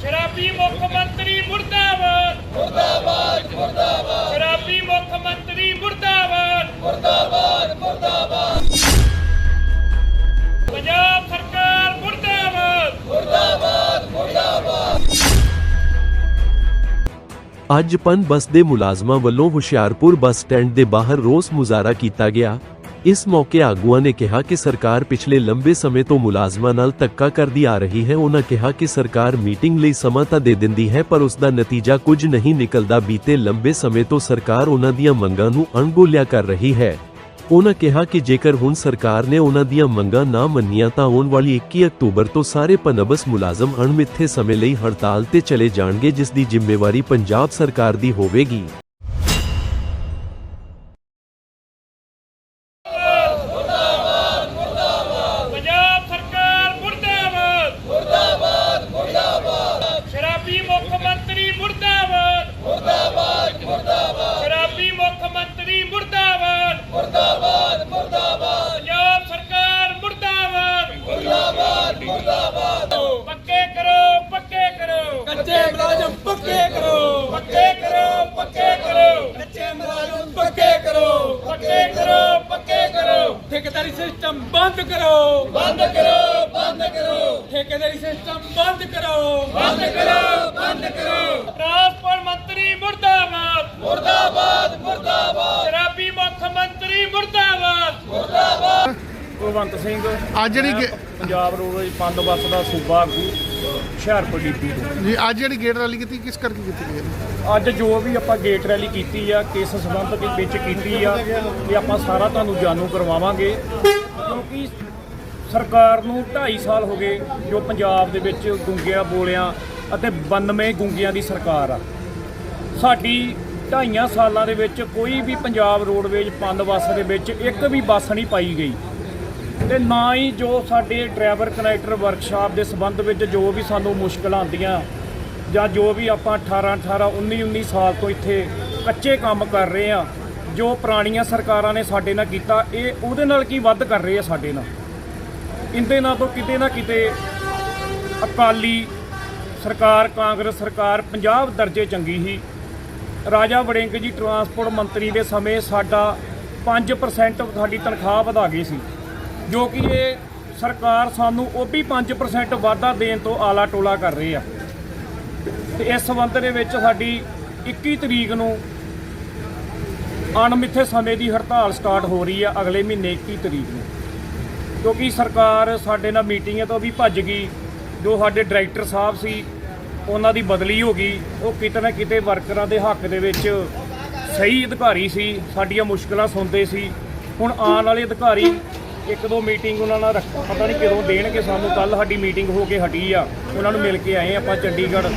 ਸ਼ਰਾਬੀ ਮੁੱਖ ਮੰਤਰੀ ਮੁਰਦਾਬਾਦ। ਮੁਰਦਾਬਾਦ ਮੁਰਦਾਬਾਦ। ਸ਼ਰਾਬੀ ਮੁੱਖ ਮੰਤਰੀ ਅੱਜ ਪਨ ਬੱਸ ਦੇ ਮੁਲਾਜ਼ਮਾਂ ਵੱਲੋਂ ਹੁਸ਼ਿਆਰਪੁਰ ਬੱਸ ਸਟੈਂਡ ਦੇ ਬਾਹਰ ਰੋਸ ਮੁਜ਼ਾਹਰਾ ਕੀਤਾ ਗਿਆ। ਇਸ ਮੌਕੇ ਆਗੂਆਂ ਨੇ ਕਿਹਾ ਕਿ ਸਰਕਾਰ ਪਿਛਲੇ ਲੰਬੇ ਸਮੇਂ ਤੋਂ ਮੁਲਾਜ਼ਮਾਂ ਨਾਲ ਧੱਕਾ ਕਰਦੀ ਆ ਰਹੀ ਹੈ। ਉਹਨਾਂ ਕਿਹਾ ਕਿ ਸਰਕਾਰ ਮੀਟਿੰਗ ਲਈ ਸਮਾਂ ਤਾਂ ਦੇ ਦਿੰਦੀ ਹੈ, ਪਰ ਉਸ ਦਾ ਨਤੀਜਾ ਕੁਝ ਨਹੀਂ ਨਿਕਲਦਾ। ਬੀਤੇ ਲੰਬੇ ਸਮੇਂ ਤੋਂ ਸਰਕਾਰ ਉਹਨਾਂ ਦੀਆਂ ਮੰਗਾਂ ਨੂੰ ਅਣਗੌਲਿਆ ਕਰ ਰਹੀ ਹੈ। ਉਹਨਾਂ ਕਿਹਾ ਕਿ ਜੇਕਰ ਹੁਣ ਸਰਕਾਰ ਨੇ ਉਹਨਾਂ ਦੀਆਂ ਮੰਗਾਂ ਨਾ ਮੰਨੀਆਂ ਤਾਂ ਆਉਣ ਵਾਲੀ 21 ਅਕਤੂਬਰ ਤੋਂ ਸਾਰੇ ਪਨਬਸ ਮੁਲਾਜ਼ਮ ਅਣਮਿੱਥੇ ਸਮੇਂ ਲਈ ਹੜਤਾਲ ਤੇ ਚਲੇ ਜਾਣਗੇ, ਜਿਸ ਦੀ ਜ਼ਿੰਮੇਵਾਰੀ ਪੰਜਾਬ ਸਰਕਾਰ ਦੀ ਹੋਵੇਗੀ। ਬੰਦ ਕਰੋ। ਬੰਦ ਕਰੋ ਬੰਦ ਕਰੋ। ਠੇਕੇਦਾਰੀ ਸਿਸਟਮ ਬੰਦ ਕਰੋ। ਬੰਦ ਕਰੋ ਬੰਦ ਕਰੋ। ਟਰਾਂਸਪੋਰਟ ਮੰਤਰੀ ਮੁਰਦਾਬਾਦ। ਮੁਰਦਾਬਾਦ ਮੁਰਦਾਬਾਦ। ਸ਼ਰਾਬੀ ਮੁੱਖ ਮੰਤਰੀ ਮੁਰਦਾਬਾਦ। ਕੁਲਵੰਤ ਸਿੰਘ ਅੱਜ ਜਿਹੜੀ ਗੇ- ਪੰਜਾਬ ਰੋਡਵੇਜ਼ ਬੰਦੋਬਸਤ ਦਾ ਸੂਬਾ ਆਗੂ ਹੁਸ਼ਿਆਰਪੁਰ ਡੀਪੀ ਤੋਂ। ਜੀ ਅੱਜ ਜਿਹੜੀ ਗੇਟ ਰੈਲੀ ਕੀਤੀ ਕਿਸ ਕਰਕੇ ਕੀਤੀ ਗਈ ਹੈ? ਅੱਜ ਜੋ ਵੀ ਆਪਾਂ ਗੇਟ ਰੈਲੀ ਕੀਤੀ ਆ ਕਿਸ ਸੰਬੰਧ ਦੇ ਵਿੱਚ ਕੀਤੀ ਆ ਇਹ ਆਪਾਂ ਸਾਰਾ ਤੁਹਾਨੂੰ ਜਾਣੂ ਕਰਵਾਵਾਂਗੇ। ਕਿਉਂਕਿ ਸਰਕਾਰ ਨੂੰ 2.5 ਸਾਲ ਹੋ ਗਏ ਜੋ ਪੰਜਾਬ ਦੇ ਵਿੱਚ ਗੁੰਗਿਆਂ, ਬੋਲਿਆਂ ਅਤੇ 92 ਗੁੰਗਿਆਂ ਦੀ ਸਰਕਾਰ ਆ। ਸਾਡੀ ਢਾਈਆਂ ਸਾਲਾਂ ਦੇ ਵਿੱਚ ਕੋਈ ਵੀ ਪੰਜਾਬ ਰੋਡਵੇਜ਼ ਪੰਦ ਬੱਸ ਦੇ ਵਿੱਚ ਇੱਕ ਵੀ ਬੱਸ ਨਹੀਂ ਪਾਈ ਗਈ। ਤੇ ਨਾ ਹੀ ਜੋ ਸਾਡੇ ਡਰਾਈਵਰ ਕਨੈਕਟਰ ਵਰਕਸ਼ਾਪ ਦੇ ਸੰਬੰਧ ਵਿੱਚ ਜੋ ਵੀ ਸਾਨੂੰ ਮੁਸ਼ਕਲਾਂ ਆਉਂਦੀਆਂ ਜਾਂ ਜੋ ਵੀ ਆਪਾਂ 18 18 19 19 ਸਾਲ ਤੋਂ ਇੱਥੇ ਕੱਚੇ ਕੰਮ ਕਰ ਰਹੇ ਆ ਜੋ ਪੁਰਾਣੀਆਂ ਸਰਕਾਰਾਂ ਨੇ ਸਾਡੇ ਨਾਲ ਕੀਤਾ, ਇਹ ਉਹਦੇ ਨਾਲ ਕੀ ਵੱਧ ਕਰ ਰਹੇ ਆ ਸਾਡੇ ਨਾਲ? ਇੰਦੇ ਨਾਲ ਤੋਂ ਕਿਤੇ ਨਾ ਕਿਤੇ ਅਕਾਲੀ ਸਰਕਾਰ, ਕਾਂਗਰਸ ਸਰਕਾਰ 50 ਦਰਜੇ ਚੰਗੀ ਸੀ। ਰਾਜਾ ਵੜਿੰਗ ਜੀ ਟਰਾਂਸਪੋਰਟ ਮੰਤਰੀ ਦੇ ਸਮੇਂ ਸਾਡਾ 5% ਸਾਡੀ ਤਨਖਾਹ ਵਧਾ ਗਈ ਸੀ। ਜੋ ਕਿ ਇਹ ਸਰਕਾਰ ਸਾਨੂੰ ਉਹ ਵੀ 5% ਵਾਧਾ ਦੇਣ ਤੋਂ ਆਲਾ ਟੋਲਾ ਕਰ ਰਹੀ ਆ। ਤੇ ਇਸ ਸੰਬੰਧ ਦੇ ਵਿੱਚ ਸਾਡੀ 21 ਤਰੀਕ ਨੂੰ ਅਣਮਿੱਥੇ ਸਮੇਂ ਦੀ ਹੜਤਾਲ ਸਟਾਰਟ ਹੋ ਰਹੀ ਆ ਅਗਲੇ ਮਹੀਨੇ 21 ਤਰੀਕ ਨੂੰ। ਕਿਉਂਕਿ ਸਰਕਾਰ ਸਾਡੇ ਨਾਲ ਮੀਟਿੰਗਾਂ ਤੋਂ ਵੀ ਭੱਜ ਗਈ। ਜੋ ਸਾਡੇ ਡਾਇਰੈਕਟਰ ਸਾਹਿਬ ਸੀ, ਉਹਨਾਂ ਦੀ ਬਦਲੀ ਹੋ ਗਈ। ਉਹ ਕਿਤੇ ਨਾ ਕਿਤੇ ਵਰਕਰਾਂ ਦੇ ਹੱਕ ਦੇ ਵਿੱਚ ਸਹੀ ਅਧਿਕਾਰੀ ਸੀ, ਸਾਡੀਆਂ ਮੁਸ਼ਕਲਾਂ ਸੁਣਦੇ ਸੀ। ਹੁਣ ਆਉਣ ਵਾਲੇ ਅਧਿਕਾਰੀ ਇੱਕ ਦੋ ਮੀਟਿੰਗ ਉਹਨਾਂ ਨਾਲ ਰੱਖ- ਪਤਾ ਨਹੀਂ ਕਦੋਂ ਦੇਣਗੇ ਸਾਨੂੰ। ਕੱਲ ਸਾਡੀ ਮੀਟਿੰਗ ਹੋ ਕੇ ਹਟੀ ਆ। ਉਹਨਾਂ ਨੂੰ ਮਿਲ ਕੇ ਆਏ ਆਪਾਂ ਚੰਡੀਗੜ੍ਹ।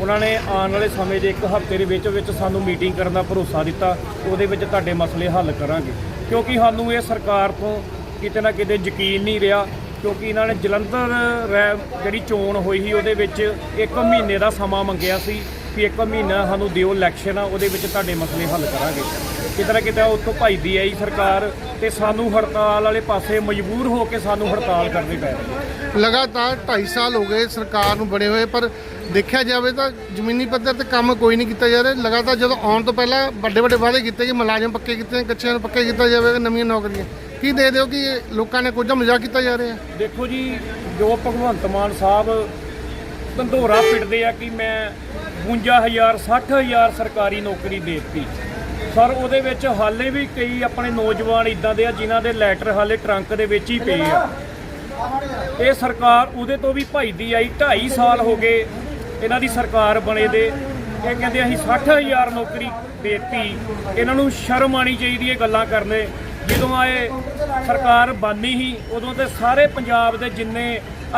ਉਹਨਾਂ ਨੇ ਆਉਣ ਵਾਲੇ ਸਮੇਂ ਦੇ ਇੱਕ ਹਫ਼ਤੇ ਦੇ ਵਿੱਚ ਵਿੱਚ ਸਾਨੂੰ ਮੀਟਿੰਗ ਕਰਨ ਦਾ ਭਰੋਸਾ ਦਿੱਤਾ। ਉਹਦੇ ਵਿੱਚ ਤੁਹਾਡੇ ਮਸਲੇ ਹੱਲ ਕਰਾਂਗੇ। ਕਿਉਂਕਿ ਸਾਨੂੰ ਇਹ ਸਰਕਾਰ ਤੋਂ ਕਿਤੇ ਨਾ ਕਿਤੇ ਯਕੀਨ ਨਹੀਂ ਰਿਹਾ, ਕਿਉਂਕਿ ਇਹਨਾਂ ਨੇ ਜਲੰਧਰ ਰੈ- ਜਿਹੜੀ ਚੋਣ ਹੋਈ ਸੀ, ਉਹਦੇ ਵਿੱਚ ਇੱਕ ਮਹੀਨੇ ਦਾ ਸਮਾਂ ਮੰਗਿਆ ਸੀ ਕਿ ਇੱਕ ਮਹੀਨਾ ਸਾਨੂੰ ਦਿਓ ਇਲੈਕਸ਼ਨ ਆ, ਉਹਦੇ ਵਿੱਚ ਤੁਹਾਡੇ ਮਸਲੇ ਹੱਲ ਕਰਾਂਗੇ। ਕਿਤੇ ਨਾ ਕਿਤੇ ਉੱਥੋਂ ਭੱਜਦੀ ਆਈ ਸਰਕਾਰ ਤੇ ਸਾਨੂੰ ਹੜਤਾਲ ਵਾਲੇ ਪਾਸੇ ਮਜਬੂਰ ਹੋ ਕੇ ਸਾਨੂੰ ਹੜਤਾਲ ਕਰਨੀ ਪੈ ਰਹੀ ਲਗਾਤਾਰ 2.5 ਸਾਲ ਹੋ ਗਏ ਸਰਕਾਰ ਨੂੰ ਬਣੇ ਹੋਏ, ਪਰ ਦੇਖਿਆ ਜਾਵੇ ਤਾਂ ਜ਼ਮੀਨੀ ਪੱਧਰ ਤੇ ਕੰਮ ਕੋਈ ਨਹੀਂ ਕੀਤਾ ਜਾ ਰਿਹਾ। ਲਗਾਤਾਰ ਜਦੋਂ ਆਉਣ ਤੋਂ ਪਹਿਲਾਂ ਵੱਡੇ ਵੱਡੇ ਵਾਅਦੇ ਕੀਤੇ ਕਿ ਮੁਲਾਜ਼ਮ ਪੱਕੇ ਕੀਤੇ, ਕੱਚਿਆਂ ਨੂੰ ਪੱਕੇ ਕੀਤਾ ਜਾਵੇਗਾ ਨਵੀਆਂ ਨੌਕਰੀਆਂ। ਕੀ ਦੇ ਦਿਓ ਕਿ ਲੋਕਾਂ ਨੇ ਕੁਝ ਮਜ਼ਾਕ ਕੀਤਾ ਜਾ ਰਿਹਾ? ਦੇਖੋ ਜੀ, ਜੋ ਭਗਵੰਤ ਮਾਨ ਸਾਹਿਬ ਧੰਦੋਰਾ ਪਿੱਟਦੇ ਆ ਕਿ ਮੈਂ 52000 60000 ਸਰਕਾਰੀ ਨੌਕਰੀ ਦੇਤੀ। ਸਰ ਉਹਦੇ ਵਿੱਚ ਹਾਲੇ ਵੀ ਕਈ ਆਪਣੇ ਨੌਜਵਾਨ ਇਦਾਂ ਦੇ ਆ ਜਿਨ੍ਹਾਂ ਦੇ ਲੈਟਰ ਹਾਲੇ ਟਰੰਕ ਦੇ ਵਿੱਚ ਹੀ ਪਏ ਆ। ਇਹ ਸਰਕਾਰ ਉਹਦੇ ਤੋਂ ਵੀ ਭਜਦੀ ਆਈ 2.5 ਸਾਲ ਹੋ ਗਏ। ਇਹਨਾਂ ਦੀ ਸਰਕਾਰ ਬਣੇ ਦੇ। ਇਹ ਕਹਿੰਦੇ ਅਸੀਂ 60000 ਨੌਕਰੀ ਦੇਤੀ। ਇਹਨਾਂ ਨੂੰ ਸ਼ਰਮ ਆਣੀ ਚਾਹੀਦੀ ਇਹ ਗੱਲਾਂ ਕਰਨੇ। ਜਦੋਂ ਆਏ ਸਰਕਾਰ ਬਾਨੀ ਸੀ, ਉਦੋਂ ਤੇ ਸਾਰੇ ਪੰਜਾਬ ਦੇ ਜਿੰਨੇ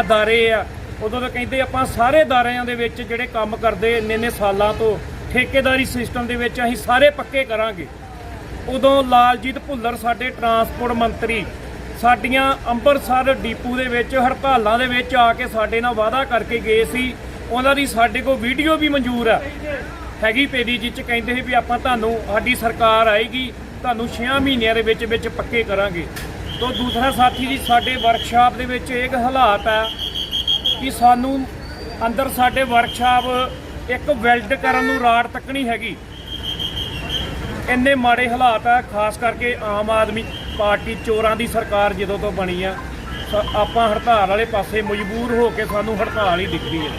ਅਦਾਰੇ ਆ, ਉਦੋਂ ਤਾਂ ਕਹਿੰਦੇ ਆਪਾਂ ਸਾਰੇ ਅਦਾਰਿਆਂ ਦੇ ਵਿੱਚ ਜਿਹੜੇ ਕੰਮ ਕਰਦੇ ਇੰਨੇ ਇੰਨੇ ਸਾਲਾਂ ਤੋਂ, ਠੇਕੇਦਾਰੀ ਸਿਸਟਮ ਦੇ ਵਿੱਚ ਅਸੀਂ ਸਾਰੇ ਪੱਕੇ ਕਰਾਂਗੇ। ਉਦੋਂ ਲਾਲਜੀਤ ਭੁੱਲਰ ਸਾਡੇ ਟਰਾਂਸਪੋਰਟ ਮੰਤਰੀ, ਸਾਡੀਆਂ ਅੰਮ੍ਰਿਤਸਰ ਡੀਪੂ ਦੇ ਵਿੱਚ, ਹੜਤਾਲਾਂ ਦੇ ਵਿੱਚ ਆ ਕੇ ਸਾਡੇ ਨਾਲ ਵਾਅਦਾ ਕਰਕੇ ਗਏ ਸੀ। ਉਹਨਾਂ ਦੀ ਸਾਡੇ ਕੋਲ ਵੀਡੀਓ ਵੀ ਮਨਜ਼ੂਰ ਆ। ਹੈਗੀ ਪੇਦੀ ਜਿਹ ਚ ਕਹਿੰਦੇ ਸੀ ਵੀ ਆਪਾਂ ਤੁਹਾਨੂੰ, ਸਾਡੀ ਸਰਕਾਰ ਆਏਗੀ, ਤੁਹਾਨੂੰ 6 ਮਹੀਨਿਆਂ ਦੇ ਵਿੱਚ ਵਿੱਚ ਪੱਕੇ ਕਰਾਂਗੇ। ਤੋਂ ਦੂਸਰਾ ਸਾਥੀ ਜੀ, ਸਾਡੇ ਵਰਕਸ਼ਾਪ ਦੇ ਵਿੱਚ ਇੱਕ ਹਾਲਾਤ ਆ ਕਿ ਸਾਨੂੰ ਅੰਦਰ ਸਾਡੇ ਵਰਕਸ਼ਾਪ ਇੱਕ ਵੈਲਡ ਕਰਨ ਨੂੰ ਰਾੜ ਤੱਕ ਨਹੀਂ ਹੈਗੀ। ਇੰਨੇ ਮਾੜੇ ਹਾਲਾਤ ਆ, ਖਾਸ ਕਰਕੇ ਆਮ ਆਦਮੀ ਪਾਰਟੀ ਚੋਰਾਂ ਦੀ ਸਰਕਾਰ ਜਦੋਂ ਤੋਂ ਬਣੀ ਆ ਆਪਾਂ ਹੜਤਾਲ ਵਾਲੇ ਪਾਸੇ ਮਜਬੂਰ ਹੋ ਕੇ ਸਾਨੂੰ ਹੜਤਾਲ ਹੀ ਦਿਖਦੀ ਹੈ